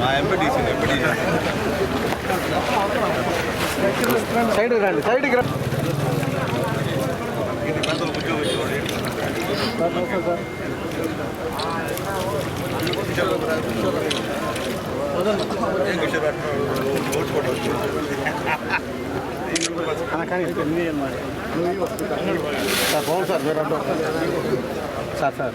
మా MPTC MPTC side రండి side sir బాగుంది సార్ మీరు sir sir.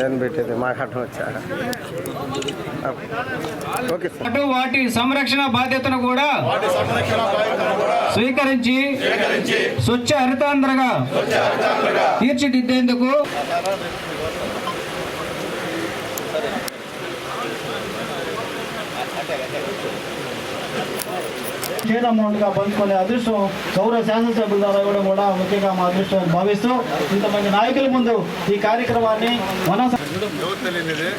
ఏం పెట్టేది అటు వాటి సంరక్షణ బాధ్యతను కూడా స్వీకరించి స్వచ్ఛ హరితాంధ్రగా తీర్చిదిద్దేందుకు షేర్ అమౌంట్గా పంచుకునే అదృష్టం గౌరవ శాసనసభ్యుల ద్వారా ఇవ్వడం కూడా ముఖ్యంగా మా అదృష్టం భావిస్తూ ఇంతమంది నాయకుల ముందు ఈ కార్యక్రమాన్ని మన ఎవరు తెలియనిది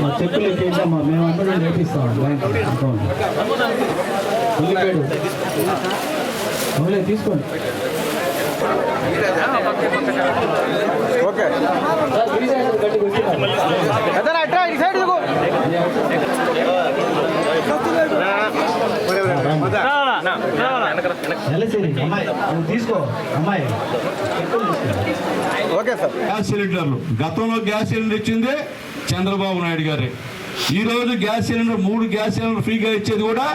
మా చెప్పులు ఇచ్చేద్దామా మేము నేర్పిస్తాం అవులే తీసుకోండి. ఓకే. అట్రా సైడ్ తీసుకో అమ్మాయి చెప్పులు తీసుకో ఓకే సార్. గ్యాస్ సిలిండర్లు. గతంలో గ్యాస్ సిలిండర్ ఇచ్చింది చంద్రబాబు నాయుడు గారే. ఈ రోజు గ్యాస్ సిలిండర్ మూడు గ్యాస్ సిలిండర్ ఫ్రీగా ఇచ్చేది కూడా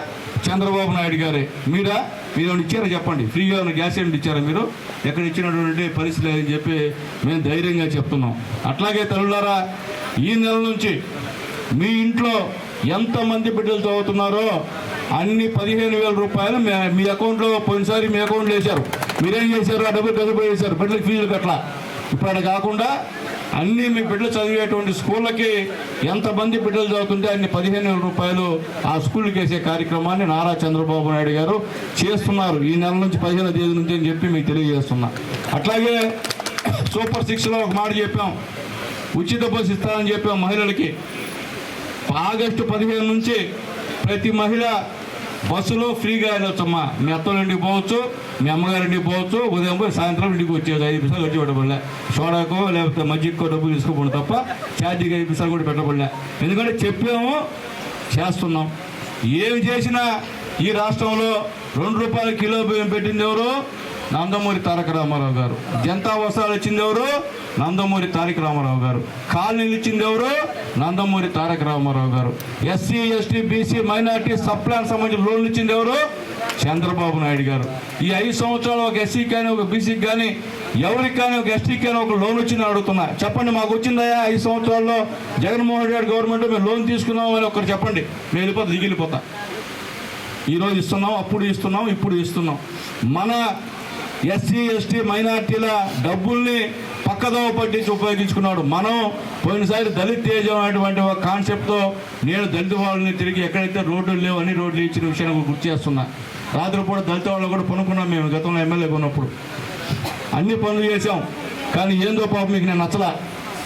చంద్రబాబు నాయుడు గారే. మీరా? మీరు ఇచ్చారా చెప్పండి? ఫ్రీగా ఉన్న గ్యాస్ సిలిండర్ ఇచ్చారా మీరు? ఎక్కడ ఇచ్చినటువంటి పరిస్థితి లేదని చెప్పి మేము ధైర్యంగా చెప్తున్నాం. అట్లాగే తల్లులారా ఈ నెల నుంచి మీ ఇంట్లో ఎంతమంది బిడ్డలు చదువుతున్నారో అన్ని పదిహేను వేల రూపాయలు మీ- అకౌంట్లో పోయినసారి మీ అకౌంట్లో వేశారు. మీరేం చేశారు? ఆ డబ్బులు డబ్బులు వేశారు. బిడ్డలకు ఫీజులు కట్లా ఇప్పుడు అక్కడ కాకుండా అన్ని మీ బిడ్డలు చదివేటువంటి స్కూళ్ళకి ఎంతమంది బిడ్డలు చదువుతుంటే అన్ని పదిహేను వేల రూపాయలు ఆ స్కూల్కి వేసే కార్యక్రమాన్ని నారా చంద్రబాబు నాయుడు గారు చేస్తున్నారు. ఈ నెల నుంచి పదిహేను తేదీ నుంచి అని చెప్పి మీకు తెలియజేస్తున్నా. అట్లాగే సూపర్ సిక్స్లో ఒక మాట చెప్పాం. ఉచిత బస్సు ఇస్తానని చెప్పాం మహిళలకి. ఆగస్టు పదిహేను నుంచి ప్రతి మహిళ బస్సులో ఫ్రీగా వెళ్ళొచ్చమ్మా మీ అత్తలు ఇంటికి పోవచ్చు మీ అమ్మగారి ఇంటికి పోవచ్చు ఉదయం పోయి సాయంత్రం ఇంటికి వచ్చేది ఐదు పైసలు వచ్చి పెట్టబడలే. సోడాకో లేకపోతే మజ్జిగకో డబ్బులు తీసుకోకుండా తప్ప ఛార్జీకి ఐదు పైసలు కూడా పెట్టబడలే. ఎందుకంటే చెప్పాము చేస్తున్నాం. ఏమి చేసినా ఈ రాష్ట్రంలో రెండు రూపాయల కిలో బియ్యం పెట్టింది ఎవరు? నందమూరి తారక రామారావు గారు. జనతా వస్త్రాలు ఇచ్చింది ఎవరు? నందమూరి తారక రామారావు గారు. కాలనీలు ఇచ్చింది ఎవరు? నందమూరి తారక రామారావు గారు. SC ST BC minority sub plan సంబంధించిన లోన్లు ఇచ్చింది ఎవరు? చంద్రబాబు నాయుడు గారు. ఈ ఐదు సంవత్సరాలు ఒక ఎస్సీకి కానీ ఒక బీసీకి కానీ ఎవరికి కానీ ఒక ఎస్టీకి కానీ ఒక లోన్ వచ్చిందని అడుగుతున్నా. చెప్పండి మాకు వచ్చిందయా ఐదు సంవత్సరాల్లో? జగన్మోహన్ రెడ్డి గవర్నమెంట్ మేము లోన్ తీసుకున్నాం అని ఒకరు చెప్పండి. నేను వెళ్ళిపోతా దిగిలిపోతా ఈరోజు ఇస్తున్నాం అప్పుడు ఇస్తున్నాం ఇప్పుడు ఇస్తున్నాం. మన ఎస్సీ ఎస్టీ మైనార్టీల డబ్బుల్ని పక్కదోవ పట్టించి ఉపయోగించుకున్నాడు. మనం పోయినసారి దళిత్ తేజం అనేటువంటి ఒక కాన్సెప్ట్తో నేను దళిత వాళ్ళని తిరిగి ఎక్కడైతే రోడ్లు లేవు అన్ని రోడ్లు ఇచ్చిన విషయాన్ని గుర్తు చేస్తున్నా. రాత్రిపూట దళిత వాళ్ళు కూడా పనుకున్నాం మేము గతంలో ఎమ్మెల్యే ఉన్నప్పుడు. అన్ని పనులు చేసాం కానీ ఏందో పాపం మీకు నేను నచ్చలా.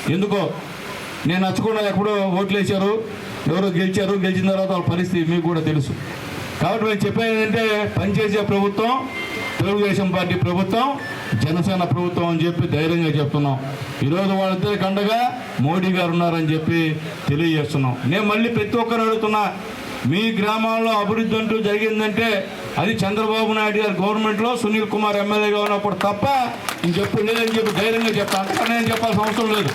ఎందుకో? నేను నచ్చకుండా ఎప్పుడో ఓట్లు వేశారు ఎవరో గెలిచారు గెలిచిన తర్వాత వాళ్ళ పరిస్థితి మీకు కూడా తెలుసు. కాబట్టి మేము చెప్పేది ఏంటంటే పనిచేసే ప్రభుత్వం తెలుగుదేశం పార్టీ ప్రభుత్వం జనసేన ప్రభుత్వం అని చెప్పి ధైర్యంగా చెప్తున్నాం. ఈరోజు వాళ్ళిద్దరి కండగా మోడీ గారు ఉన్నారని చెప్పి తెలియజేస్తున్నాం. నేను మళ్ళీ ప్రతి ఒక్కరు అడుగుతున్నా మీ గ్రామాల్లో అభివృద్ధి అంటూ జరిగిందంటే అది చంద్రబాబు నాయుడు గారి గవర్నమెంట్లో సునీల్ కుమార్ ఎమ్మెల్యేగా ఉన్నప్పుడు తప్ప ఇంకెప్పుడు లేదని చెప్పి ధైర్యంగా చెప్తాను అంతకన్నా నేను చెప్పాల్సిన అవసరం లేదు.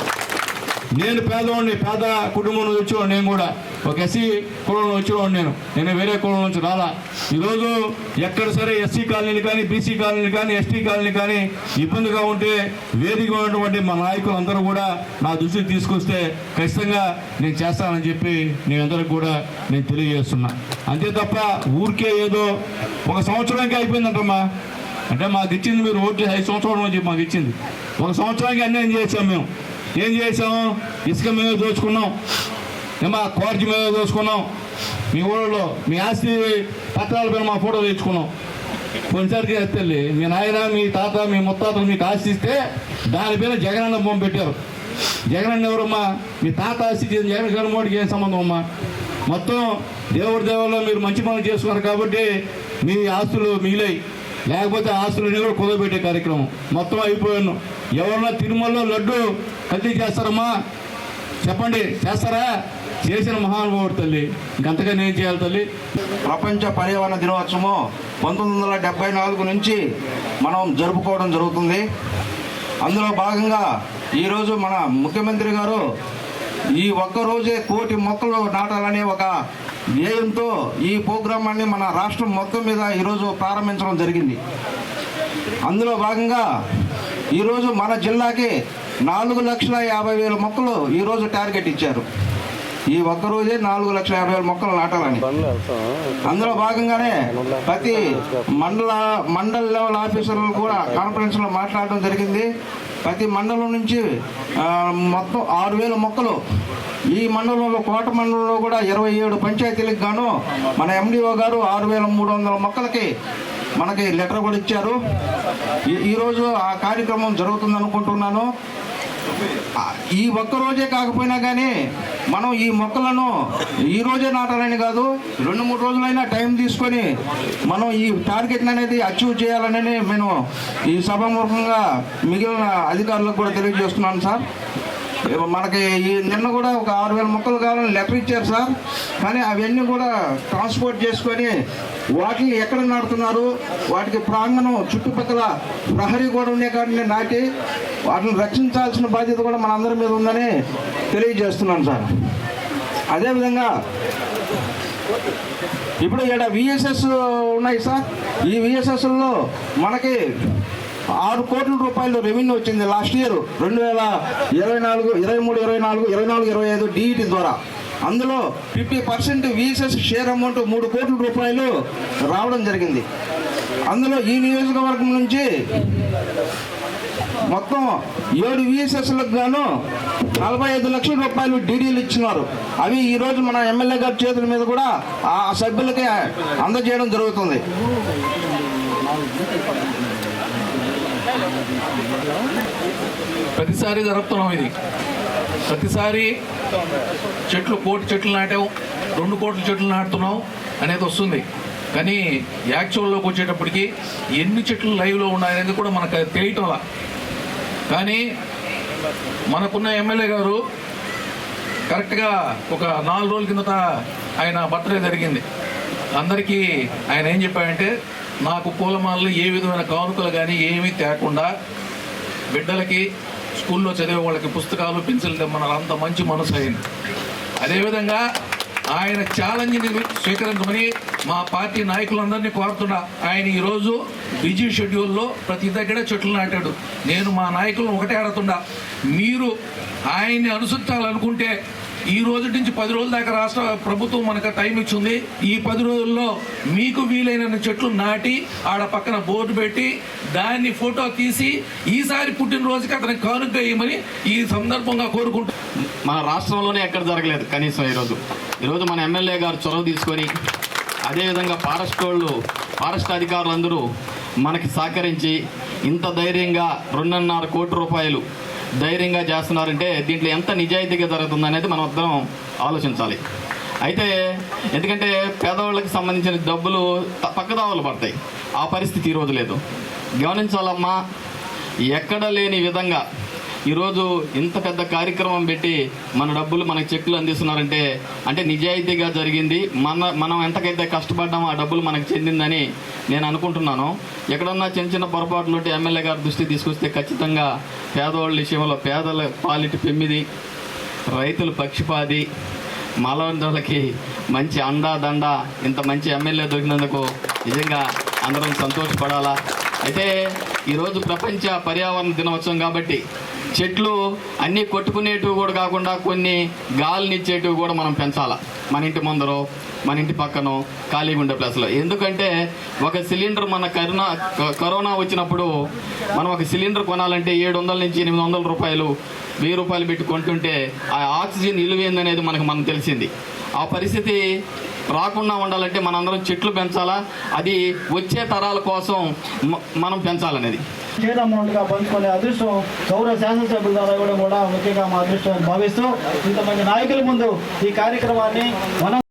నేను పేదవాడిని పేద కుటుంబం నుంచి వచ్చేవాడు నేను కూడా. ఒక ఎస్సీ కులంలో వచ్చేవాడు నేను. నేను వేరే కులం నుంచి రాలా. ఈరోజు ఎక్కడ సరే ఎస్సీ కాలనీలు కానీ బీసీ కాలనీలు కానీ ఎస్టీ కాలనీ కానీ ఇబ్బందిగా ఉంటే వేదిక ఉన్నటువంటి మా నాయకులు అందరూ కూడా నా దృష్టికి తీసుకొస్తే ఖచ్చితంగా నేను చేస్తానని చెప్పి నేను అందరికి కూడా నేను తెలియజేస్తున్నా. అంతే తప్ప ఊరికే ఏదో ఒక సంవత్సరానికి అయిపోయిందంటమ్మా. అంటే మాకు ఇచ్చింది మీరు ఓట్లు ఐదు సంవత్సరంలో చెప్పి మాకు ఇచ్చింది. ఒక సంవత్సరానికి అన్యాయం చేసాం మేము. ఏం చేసాము ఇసుక మేమే దోచుకున్నాం ఏమా కోర్టు మేమే దోచుకున్నాం మీ ఊళ్ళో మీ ఆస్తి పత్రాల పైన మా ఫోటో తెచ్చుకున్నాం కొన్నిసారికి తల్లి మీ నాయన మీ తాత మీ ముత్తాతలు మీకు ఆస్తి ఇస్తే దానిపైన జగనన్న బొమ్మ పెట్టారు. జగనన్న ఎవరమ్మా? మీ తాత ఆస్తి ఇచ్చింది జగన్ జగన్మోహన్కి ఏం సంబంధం అమ్మా? మొత్తం దేవుడి దేవుల్లో మీరు మంచి పనులు చేసుకున్నారు కాబట్టి మీ ఆస్తులు మిగిలాయి లేకపోతే ఆస్తులని కూడా కుదరబెట్టే కార్యక్రమం. మొత్తం అయిపోయాను. ఎవరన్నా తిరుమలలో లడ్డు కల్తీ చేస్తారమ్మా? చెప్పండి చేస్తారా? చేసిన మహానుభావుడు తల్లి. ఇంకంతగా నేను చేయాలి తల్లి? ప్రపంచ పర్యావరణ దినోత్సవం పంతొమ్మిది వందల డెబ్బై నాలుగు నుంచి మనం జరుపుకోవడం జరుగుతుంది. అందులో భాగంగా ఈరోజు మన ముఖ్యమంత్రి గారు ఈ ఒక్క రోజే కోటి మొక్కలు నాటాలనే ఒక ధ్యేయంతో ఈ ప్రోగ్రామాన్ని మన రాష్ట్రం మొత్తం మీద ఈరోజు ప్రారంభించడం జరిగింది. అందులో భాగంగా ఈరోజు మన జిల్లాకి నాలుగు లక్షల యాభై వేల మొక్కలు ఈరోజు టార్గెట్ ఇచ్చారు. ఈ ఒక్క రోజే నాలుగు లక్షల యాభై వేల మొక్కలు నాటాలని. అందులో భాగంగానే ప్రతి మండల మండల లెవెల్ ఆఫీసర్లు కూడా కాన్ఫరెన్స్లో మాట్లాడడం జరిగింది. ప్రతి మండలం నుంచి మొత్తం ఆరు వేల మొక్కలు ఈ మండలంలో కోట మండలంలో కూడా ఇరవై ఏడు పంచాయతీలకు గాను మన ఎండిఓ గారు ఆరు వేల మూడు వందల మొక్కలకి మనకి లెటర్ కూడా ఇచ్చారు. ఈ- ఈరోజు ఆ కార్యక్రమం జరుగుతుంది అనుకుంటున్నాను. ఈ ఒక్క రోజే కాకపోయినా కానీ మనం ఈ మొక్కలను ఈ రోజే నాటాలని కాదు రెండు మూడు రోజులైనా టైం తీసుకొని మనం ఈ టార్గెట్ని అనేది అచీవ్ చేయాలని నేను ఈ సభాముఖంగా మిగిలిన అధికారులకు కూడా తెలియజేస్తున్నాను సార్. మనకి ఈ నిన్న కూడా ఒక ఆరు వేల మొక్కలు కావాలని లెటర్ ఇచ్చారు సార్. కానీ అవన్నీ కూడా ట్రాన్స్పోర్ట్ చేసుకొని వాటిని ఎక్కడ నాటుతున్నారు? వాటికి ప్రాంగణం చుట్టుపక్కల ప్రహరీ కూడా ఉండే కాడిని నాటి వాటిని రక్షించాల్సిన బాధ్యత కూడా మన అందరి మీద ఉందని తెలియజేస్తున్నాను సార్. అదేవిధంగా ఇప్పుడు ఇక్కడ విఎస్ఎస్ ఉన్నాయి సార్. ఈ విఎస్ఎస్లో మనకి ఆరు కోట్ల రూపాయలు రెవెన్యూ వచ్చింది లాస్ట్ ఇయర్ రెండు వేల ఇరవై నాలుగు ఇరవై మూడు ఇరవై నాలుగు ఇరవై నాలుగు ఇరవై ఐదు డిఈటి ద్వారా. అందులో fifty percent VSS share amount మూడు కోట్ల రూపాయలు రావడం జరిగింది. అందులో ఈ నియోజకవర్గం నుంచి మొత్తం ఏడు విఎస్ఎస్లకు గాను నలభై ఐదు లక్షల రూపాయలు డీడీలు ఇచ్చినారు. అవి ఈరోజు మన ఎమ్మెల్యే గారి చేతుల మీద కూడా ఆ సభ్యులకి అందజేయడం జరుగుతుంది. ప్రతిసారి జరుపుతున్నాం ఇది. ప్రతిసారి చెట్లు కోటి చెట్లు నాటాం రెండు కోట్ల చెట్లు నాటుతున్నాం అనేది వస్తుంది. కానీ యాక్చువల్లోకి వచ్చేటప్పటికి ఎన్ని చెట్లు లైవ్లో ఉన్నాయనేది కూడా మనకు తెలియటంలా కానీ మనకున్న ఎమ్మెల్యే గారు కరెక్ట్గా ఒక నాలుగు రోజుల కిందట ఆయన బర్త్డే జరిగింది. అందరికీ ఆయన ఏం చెప్పాడంటే నాకు పూలమాలలు ఏ విధమైన కానుకలు కానీ ఏమీ తేకుండా బిడ్డలకి స్కూల్లో చదివే వాళ్ళకి పుస్తకాలు పెన్సిల్ తెమ్మన్నారు. అంత మంచి మనసు అయింది. అదేవిధంగా ఆయన ఛాలెంజ్ని స్వీకరించమని మా పార్టీ నాయకులందరినీ కోరుతున్నా. ఆయన ఈరోజు బిజీ షెడ్యూల్లో ప్రతి దగ్గర చెట్లు నాటాడు. నేను మా నాయకులను ఒకటే ఆడుతున్నా. మీరు ఆయన్ని అనుసరించాలనుకుంటే ఈ రోజు నుంచి పది రోజుల దాకా రాష్ట్ర ప్రభుత్వం మనకు టైం ఇచ్చింది. ఈ పది రోజుల్లో మీకు వీలైన చెట్లు నాటి ఆడ పక్కన బోర్డు పెట్టి దాన్ని ఫోటో తీసి ఈసారి పుట్టినరోజుకి అతనికి కానుక వేయమని ఈ సందర్భంగా కోరుకుంటూ మన రాష్ట్రంలోనే ఎక్కడ జరగలేదు కనీసం ఈరోజు ఈరోజు మన ఎమ్మెల్యే గారు చొరవ తీసుకొని అదేవిధంగా ఫారెస్ట్ వాళ్ళు ఫారెస్ట్ అధికారులందరూ మనకి సహకరించి ఇంత ధైర్యంగా రెండున్నర కోటి రూపాయలు ధైర్యంగా చేస్తున్నారంటే దీంట్లో ఎంత నిజాయితీగా జరుగుతుంది అనేది మనం అర్థం ఆలోచించాలి. అయితే ఎందుకంటే పేదవాళ్ళకి సంబంధించిన డబ్బులు త- పడతాయి. ఆ పరిస్థితి ఈరోజు లేదు. గమనించాలమ్మా ఎక్కడ లేని విధంగా ఈరోజు ఇంత పెద్ద కార్యక్రమం పెట్టి మన డబ్బులు మన చెక్కులు అందిస్తున్నారంటే అంటే నిజాయితీగా జరిగింది. మన మనం ఎంతకైతే కష్టపడ్డామో ఆ డబ్బులు మనకు చెందిందని నేను అనుకుంటున్నాను. ఎక్కడన్నా చిన్న చిన్న పొరపాట్లు ఉంటే ఎమ్మెల్యే గారి దృష్టి తీసుకొస్తే ఖచ్చితంగా పేదవాళ్ళ విషయంలో పేదల పాలిటి పెమ్మిది రైతులు పక్షిపాది మాలవంతులకి మంచి అండా దండ ఇంత మంచి ఎమ్మెల్యే దొరికినందుకు నిజంగా అందరం సంతోషపడాలా. అయితే ఈరోజు ప్రపంచ పర్యావరణ దినోత్సవం కాబట్టి చెట్లు అన్నీ కొట్టుకునేటివి కూడా కాకుండా కొన్ని గాలినిచ్చేటివి కూడా మనం పెంచాలా? మన ఇంటి ముందరో మన ఇంటి పక్కనో ఖాళీగా ఉండే ప్లేస్లో ఎందుకంటే ఒక సిలిండర్ మన కరోనా కరోనా వచ్చినప్పుడు మనం ఒక సిలిండర్ కొనాలంటే ఏడు వందల నుంచి ఎనిమిది వందల రూపాయలు వెయ్యి రూపాయలు పెట్టి కొంటుంటే ఆ ఆక్సిజన్ విలువైందనేది మనకు మనం తెలిసింది. ఆ పరిస్థితి రాకుండా ఉండాలంటే మనందరం చెట్లు పెంచాలా? అది వచ్చే తరాల కోసం మనం పెంచాలనేది. షేర్ అమౌంట్గా పంచుకునే అదృష్టం గౌరవ శాసనసభ్యుల ద్వారా ఇవ్వడం కూడా ముఖ్యంగా మా అదృష్టం భావిస్తూ ఇంతమంది నాయకుల ముందు ఈ కార్యక్రమాన్ని మనం